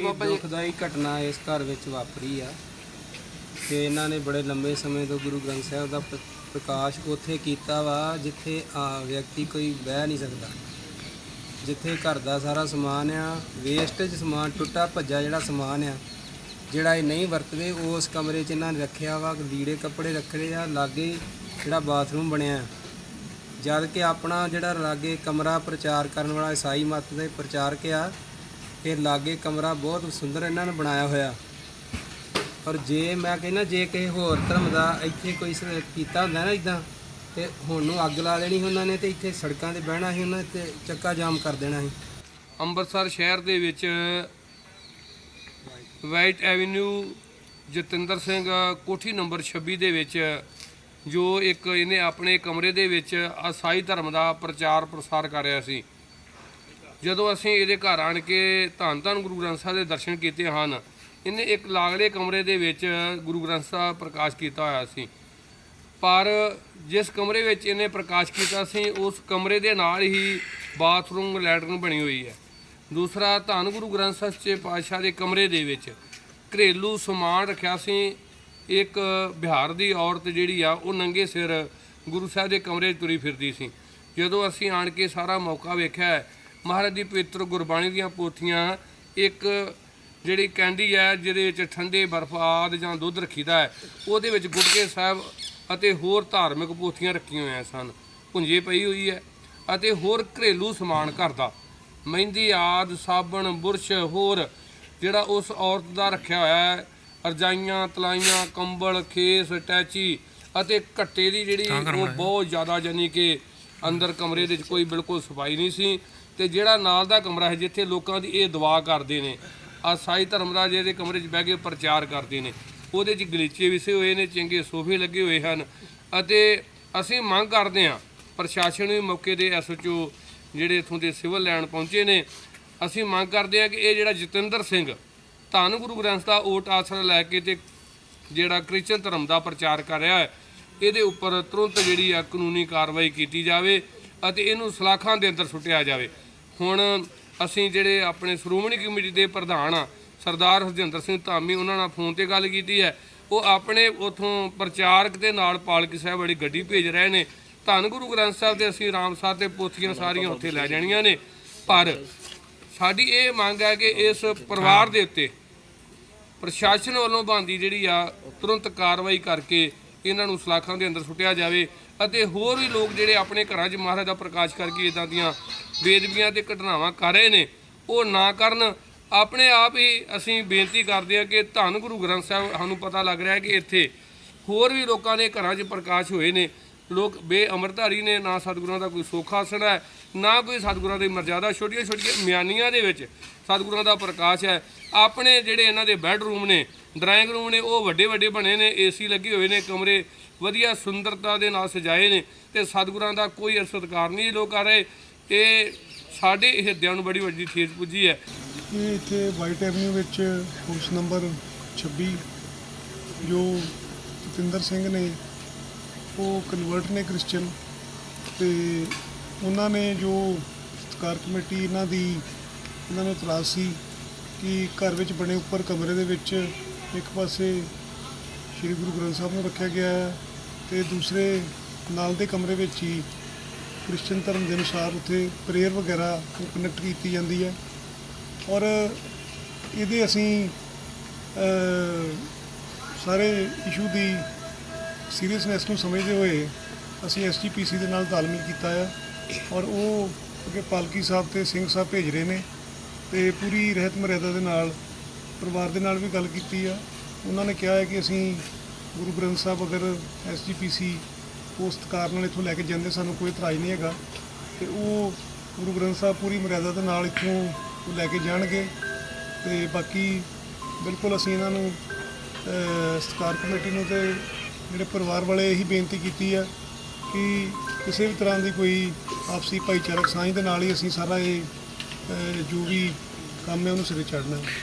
ਬਾਬਾ ਜੀ ਦੁਖਦਾਈ ਘਟਨਾ ਇਸ ਘਰ ਵਿੱਚ ਵਾਪਰੀ ਆ। ਕਿ ਇਹਨਾਂ ਨੇ ਬੜੇ ਲੰਬੇ ਸਮੇਂ ਤੋਂ ਗੁਰੂ ਗ੍ਰੰਥ ਸਾਹਿਬ ਦਾ ਪ੍ਰ- ਪ੍ਰਕਾਸ਼ ਉੱਥੇ ਕੀਤਾ ਵਾ, ਜਿੱਥੇ ਆ ਵਿਅਕਤੀ ਕੋਈ ਬਹਿ ਨਹੀਂ ਸਕਦਾ। ਜਿੱਥੇ ਘਰ ਦਾ ਸਾਰਾ ਸਮਾਨ ਆ ਵੇਸਟੇਜ ਸਮਾਨ, ਟੁੱਟਾ ਭੱਜਾ ਜਿਹੜਾ ਸਮਾਨ ਆ, ਜਿਹੜਾ ਇਹ ਨਹੀਂ ਵਰਤਦੇ ਉਸ ਕਮਰੇ 'ਚ ਇਹਨਾਂ ਨੇ ਰੱਖਿਆ ਵਾ, ਲੀੜੇ ਕੱਪੜੇ ਰੱਖੇ ਆ, ਲਾਗੇ ਜਿਹੜਾ ਬਾਥਰੂਮ ਬਣਿਆ। ਜਦ ਕਿ ਆਪਣਾ ਜਿਹੜਾ ਲਾਗੇ ਕਮਰਾ ਪ੍ਰਚਾਰ ਕਰਨ ਵਾਲਾ, ਈਸਾਈ ਮਤ ਦੇ ਪ੍ਰਚਾਰਕ ਆ ਇਹ ਲਾਗੇ ਕਮਰਾ ਬਹੁਤ ਸੁੰਦਰ ਇਹਨਾਂ ਨੇ ਬਣਾਇਆ ਹੋਇਆ। ਪਰ ਜੇ ਮੈਂ ਕਹਿੰਦਾ, ਜੇ ਕਿਸੇ ਹੋਰ ਧਰਮ ਦਾ ਇੱਥੇ ਕੋਈ ਸ- ਕੀਤਾ ਹੁੰਦਾ ਨਾ ਇਦਾਂ ਤੇ ਹੁਣ ਨੂੰ ਅੱਗ ਲਾ ਦੇਣੀ ਉਹਨਾਂ ਨੇ ਤੇ ਇੱਥੇ ਸੜਕਾਂ ਤੇ ਬਹਿਣਾ ਸੀ ਉਹਨਾਂ ਤੇ ਚੱਕਾ ਜਾਮ ਕਰ ਦੇਣਾ ਸੀ। ਅੰਮ੍ਰਿਤਸਰ ਸ਼ਹਿਰ ਦੇ ਵਿੱਚ ਵਾਈਟ ਐਵਨਿਊ ਜਤਿੰਦਰ ਸਿੰਘ ਕੋਠੀ ਨੰਬਰ 26 ਦੇ ਵਿੱਚ, ਜੋ ਇੱਕ ਇਹਨੇ ਆਪਣੇ ਕਮਰੇ ਦੇ ਵਿੱਚ ਅਸਾਈ ਧਰਮ ਦਾ ਪ੍ਰਚਾਰ ਪ੍ਰਸਾਰ ਕਰ ਰਿਹਾ ਸੀ। ਜਦੋਂ ਅਸੀਂ ਇਹਦੇ ਘਰ ਆਣ ਕੇ ਧੰਨ ਧੰਨ ਗੁਰੂ ਗ੍ਰੰਥ ਸਾਹਿਬ ਦੇ ਦਰਸ਼ਨ ਕੀਤੇ ਹਨ, ਇਹਨੇ ਇੱਕ ਲਾਗਲੇ ਕਮਰੇ ਦੇ ਵਿੱਚ ਗੁਰੂ ਗ੍ਰੰਥ ਸਾਹਿਬ ਪ੍ਰਕਾਸ਼ ਕੀਤਾ ਹੋਇਆ ਸੀ। ਪਰ ਜਿਸ ਕਮਰੇ ਵਿੱਚ ਇਹਨੇ ਪ੍ਰਕਾਸ਼ ਕੀਤਾ ਸੀ, ਉਸ ਕਮਰੇ ਦੇ ਨਾਲ ਹੀ ਬਾਥਰੂਮ, ਲੈਟਰਨ ਬਣੀ ਹੋਈ ਹੈ। ਦੂਸਰਾ, ਧੰਨ ਗੁਰੂ ਗ੍ਰੰਥ ਸਾਹਿਬ ਸੱਚੇ ਪਾਤਸ਼ਾਹ ਦੇ ਕਮਰੇ ਦੇ ਵਿੱਚ ਘਰੇਲੂ ਸਮਾਨ ਰੱਖਿਆ ਸੀ। ਇੱਕ ਬਿਹਾਰ ਦੀ ਔਰਤ ਜਿਹੜੀ ਆ, ਉਹ ਨੰਗੇ ਸਿਰ ਗੁਰੂ ਸਾਹਿਬ ਦੇ ਕਮਰੇ 'ਚ ਤੁਰੀ ਫਿਰਦੀ ਸੀ। ਜਦੋਂ ਅਸੀਂ ਆਣ ਕੇ ਸਾਰਾ ਮੌਕਾ ਵੇਖਿਆ ਮਹਾਰਾਜ ਦੀ ਪਵਿੱਤਰ ਗੁਰਬਾਣੀ ਦੀਆਂ ਪੋਥੀਆਂ ਇੱਕ ਜਿਹੜੀ ਕੈਂਡੀ ਹੈ ਜਿਹਦੇ ਵਿੱਚ ਠੰਡੇ ਬਰਫ਼ ਆਦਿ ਜਾਂ ਦੁੱਧ ਰੱਖੀਦਾ ਹੈ ਉਹਦੇ ਵਿੱਚ ਗੁਟਕੇ ਸਾਹਿਬ ਅਤੇ ਹੋਰ ਧਾਰਮਿਕ ਪੋਥੀਆਂ ਰੱਖੀਆਂ ਹੋਈਆਂ ਸਨ ਪੁੰਜੇ ਪਈ ਹੋਈ ਹੈ ਅਤੇ ਹੋਰ ਘਰੇਲੂ ਸਮਾਨ ਘਰ ਦਾ ਮਹਿੰਦੀ ਆਦ ਸਾਬਣ ਬੁਰਸ਼ ਹੋਰ ਜਿਹੜਾ ਉਸ ਔਰਤ ਦਾ ਰੱਖਿਆ ਹੋਇਆ ਹੈ ਰਜਾਈਆਂ ਤਲਾਈਆਂ ਕੰਬਲ ਖੇਸ ਟੈਚੀ ਅਤੇ ਘੱਟੇ ਦੀ ਜਿਹੜੀ ਉਹ ਬਹੁਤ ਜ਼ਿਆਦਾ ਜਾਨੀ ਕਿ ਅੰਦਰ ਕਮਰੇ ਦੇ ਵਿੱਚ ਕੋਈ ਬਿਲਕੁਲ ਸਫ਼ਾਈ ਨਹੀਂ ਸੀ ਤੇ ਜਿਹੜਾ ਨਾਲ ਦਾ ਕਮਰਾ ਹੈ ਜਿੱਥੇ ਲੋਕਾਂ ਦੀ ਇਹ ਦੁਆ ਕਰਦੇ ਨੇ ਆ ਸਾਈ ਧਰਮ ਦਾ ਜਿਹਦੇ ਕਮਰੇ 'ਚ ਬਹਿ ਕੇ ਪ੍ਰਚਾਰ ਕਰਦੇ ਨੇ। ਉਹਦੇ 'ਚ ਗਲੀਚੇ ਵਿਸੇ ਹੋਏ ਨੇ, ਚੰਗੇ ਸੋਫੇ ਲੱਗੇ ਹੋਏ ਹਨ ਅਤੇ ਅਸੀਂ ਮੰਗ ਕਰਦੇ ਹਾਂ, ਪ੍ਰਸ਼ਾਸਨ ਵੀ ਮੌਕੇ ਦੇ ਐਸਓਚਓ ਜਿਹੜੇ ਇਥੋਂ ਦੇ ਸਿਵਲ ਲੈਣ ਪਹੁੰਚੇ ਨੇ, ਅਸੀਂ ਮੰਗ ਕਰਦੇ ਹਾਂ ਕਿ ਇਹ ਜਿਹੜਾ ਜਤਿੰਦਰ ਸਿੰਘ ਧੰਨ ਗੁਰੂ ਗ੍ਰੰਥ ਦਾ ਓਟ ਆਸਰਾ ਲੈ ਕੇ ਤੇ ਜਿਹੜਾ ਕ੍ਰਿਸਚਨ ਧਰਮ ਦਾ ਪ੍ਰਚਾਰ ਕਰ ਰਿਹਾ ਹੈ, ਇਹਦੇ ਉੱਪਰ ਤੁਰੰਤ ਜਿਹੜੀ ਆ ਕਾਨੂੰਨੀ ਕਾਰਵਾਈ ਕੀਤੀ ਜਾਵੇ। ਅਤੇ ਇਹਨੂੰ ਸਲਾਖਾਂ ਦੇ ਅੰਦਰ ਸੁੱਟਿਆ ਜਾਵੇ। ਹੁਣ ਅਸੀਂ ਜਿਹੜੇ ਆਪਣੇ ਸ਼੍ਰੋਮਣੀ ਕਮੇਟੀ ਦੇ ਪ੍ਰਧਾਨ ਆ, ਸਰਦਾਰ ਹਰਜਿੰਦਰ ਸਿੰਘ ਧਾਮੀ, ਉਹਨਾਂ ਨਾਲ ਫੋਨ ਤੇ ਗੱਲ ਕੀਤੀ ਹੈ। ਉਹ ਆਪਣੇ ਉਥੋਂ ਪ੍ਰਚਾਰਕ ਦੇ ਨਾਲ ਪਾਲਕੀ ਸਾਹਿਬ ਵਾਲੀ ਗੱਡੀ ਭੇਜ ਰਹੇ ਨੇ। ਧੰਨ ਗੁਰੂ ਗ੍ਰੰਥ ਸਾਹਿਬ ਦੇ ਅਸੀਂ ਰਾਮਸਰ ਤੇ ਪੋਥੀਆਂ ਸਾਰੀਆਂ ਉੱਥੇ ਲੈ ਜਾਣੀਆਂ ਨੇ। ਪਰ ਸਾਡੀ ਇਹ ਮੰਗ ਹੈ ਕਿ ਇਸ ਪਰਿਵਾਰ ਦੇ ਉੱਤੇ ਪ੍ਰਸ਼ਾਸਨ ਵੱਲੋਂ ਬੰਦੀ ਜਿਹੜੀ ਆ, ਤੁਰੰਤ ਕਾਰਵਾਈ ਕਰਕੇ ਇਹਨਾਂ ਨੂੰ ਸਲਾਖਾਂ ਦੇ ਅੰਦਰ ਸੁੱਟਿਆ ਜਾਵੇ ਅਤੇ ਹੋਰ ਵੀ ਲੋਕ ਜਿਹੜੇ ਆਪਣੇ ਘਰਾਂ 'ਚ ਮਹਾਰਾਜ ਦਾ ਪ੍ਰਕਾਸ਼ ਕਰਕੇ ਇਦਾਂ ਦੀਆਂ ਬੇਦਬੀਆਂ ਤੇ ਘਟਨਾਵਾਂ ਕਰ ਰਹੇ ਨੇ, ਉਹ ਨਾ ਕਰਨ। ਆਪਣੇ ਆਪ ਹੀ ਅਸੀਂ ਬੇਨਤੀ ਕਰਦੇ ਹਾਂ ਕਿ ਧੰਨ ਗੁਰੂ ਗ੍ਰੰਥ ਸਾਹਿਬ, ਸਾਨੂੰ ਪਤਾ ਲੱਗ ਰਿਹਾ ਹੈ ਕਿ ਇੱਥੇ ਹੋਰ ਵੀ ਲੋਕਾਂ ਦੇ ਘਰਾਂ 'ਚ ਪ੍ਰਕਾਸ਼ ਹੋਏ ਨੇ। ਲੋਕ ਬੇਅਮਰਧਾਰੀ ਨੇ, ਨਾ ਸਤਿਗੁਰਾਂ ਦਾ ਕੋਈ ਸੋਖਾ ਆਸਣ ਹੈ, ਨਾ ਕੋਈ ਸਤਿਗੁਰਾਂ ਦੀ ਮਰਜ਼ਾਦਾ ਛੋਟੀਆਂ ਛੋਟੀਆਂ ਮਿਆਨੀਆਂ ਦੇ ਵਿੱਚ ਸਤਿਗੁਰਾਂ ਦਾ ਪ੍ਰਕਾਸ਼ ਹੈ। ਆਪਣੇ ਜਿਹੜੇ ਇਹਨਾਂ ਦੇ ਬੈੱਡਰੂਮ ਨੇ, ਡਰਾਇੰਗ ਰੂਮ ਨੇ, ਉਹ ਵੱਡੇ ਵੱਡੇ ਬਣੇ ਨੇ, ਏਸੀ ਲੱਗੇ ਹੋਏ ਨੇ, ਕਮਰੇ ਵਧੀਆ ਸੁੰਦਰਤਾ ਦੇ ਨਾਲ ਸਜਾਏ ਨੇ ਤੇ ਸਤਿਗੁਰਾਂ ਦਾ ਕੋਈ ਸਤਿਕਾਰ ਨਹੀਂ ਲੋਕ ਕਰ ਰਹੇ। ਇਹ ਸਾਡੇ ਹਿਰਦਿਆਂ ਨੂੰ ਬੜੀ ਵੱਡੀ ਠੇਸ ਪੁੱਜੀ ਹੈ। ਇਹ ਇੱਥੇ ਵਾਈਟ ਐਵਨਿਊ ਵਿੱਚ ਹਾਊਸ ਨੰਬਰ 26 ਜੋ ਜਤਿੰਦਰ ਸਿੰਘ ਨੇ ਉਹ ਕਨਵਰਟ ਨੇ ਕ੍ਰਿਸਚੀਅਨ ਤੇ ਉਹਨਾਂ ਨੇ ਜੋ ਸਤਕਾਰ ਕਮੇਟੀ ਇਹਨਾਂ ਦੀ, ਇਹਨਾਂ ਨੂੰ ਇਤਰਾਜ਼ ਸੀ ਕਿ ਘਰ ਵਿੱਚ ਬਣੇ ਉੱਪਰ ਕਮਰੇ ਦੇ ਵਿੱਚ ਇੱਕ ਪਾਸੇ ਸ੍ਰੀ ਗੁਰੂ ਗ੍ਰੰਥ ਸਾਹਿਬ ਨੂੰ ਰੱਖਿਆ ਗਿਆ ਹੈ ਤੇ ਦੂਸਰੇ ਨਾਲ ਦੇ ਕਮਰੇ ਵਿੱਚ ਹੀ ਕ੍ਰਿਸਚੀਅਨ ਧਰਮ ਦੇ ਅਨੁਸਾਰ ਉੱਥੇ ਪ੍ਰੇਅਰ ਵਗੈਰਾ ਕਨੈਕਟ ਕੀਤੀ ਜਾਂਦੀ ਹੈ। ਔਰ ਇਹਦੇ ਅਸੀਂ ਸਾਰੇ ਇਸ਼ੂ ਦੀ ਸੀਰੀਅਸਨੈਸ ਨੂੰ ਸਮਝਦੇ ਹੋਏ ਅਸੀਂ ਐਸਜੀਪੀਸੀ ਦੇ ਨਾਲ ਤਾਲਮੇਲ ਕੀਤਾ ਹੈ ਔਰ ਉਹ ਅੱਗੇ ਪਾਲਕੀ ਸਾਹਿਬ ਤੇ ਸਿੰਘ ਸਾਹਿਬ ਭੇਜ ਰਹੇ ਨੇ ਤੇ ਪੂਰੀ ਰਹਿਤ ਮਰਿਆਦਾ ਦੇ ਨਾਲ ਪਰਿਵਾਰ ਦੇ ਨਾਲ ਵੀ ਗੱਲ ਕੀਤੀ ਆ। ਉਹਨਾਂ ਨੇ ਕਿਹਾ ਹੈ ਕਿ ਅਸੀਂ ਗੁਰੂ ਗ੍ਰੰਥ ਸਾਹਿਬ ਅਗਰ ਐਸਜੀਪੀਸੀ ਉਸ ਕਾਰਨ ਨਾਲ ਇੱਥੋਂ ਲੈ ਕੇ ਜਾਂਦੇ ਸਾਨੂੰ ਕੋਈ ਇਤਰਾਜ਼ ਨਹੀਂ ਹੈਗਾ। ਤੇ ਉਹ ਗੁਰੂ ਗ੍ਰੰਥ ਸਾਹਿਬ ਪੂਰੀ ਮਰਿਆਦਾ ਦੇ ਨਾਲ ਇੱਥੋਂ ਲੈ ਕੇ ਜਾਣਗੇ ਤੇ ਬਾਕੀ ਬਿਲਕੁਲ ਅਸੀਂ ਇਹਨਾਂ ਨੂੰ ਅਹ, ਸਤਿਕਾਰ ਕਮੇਟੀ ਨੂੰ ਤੇ ਜਿਹੜੇ ਪਰਿਵਾਰ ਵਾਲੇ ਇਹੀ ਬੇਨਤੀ ਕੀਤੀ ਆ ਕਿ ਕਿਸੇ ਵੀ ਤਰ੍ਹਾਂ ਦੀ ਕੋਈ ਆਪਸੀ ਭਾਈਚਾਰਕ ਸਾਂਝ ਦੇ ਨਾਲ ਹੀ ਅਸੀਂ ਸਾਰਾ ਇਹ ਜੋ ਵੀ ਕੰਮ ਹੈ ਉਹਨੂੰ ਸਿਰੇ ਚੜ੍ਹਨਾ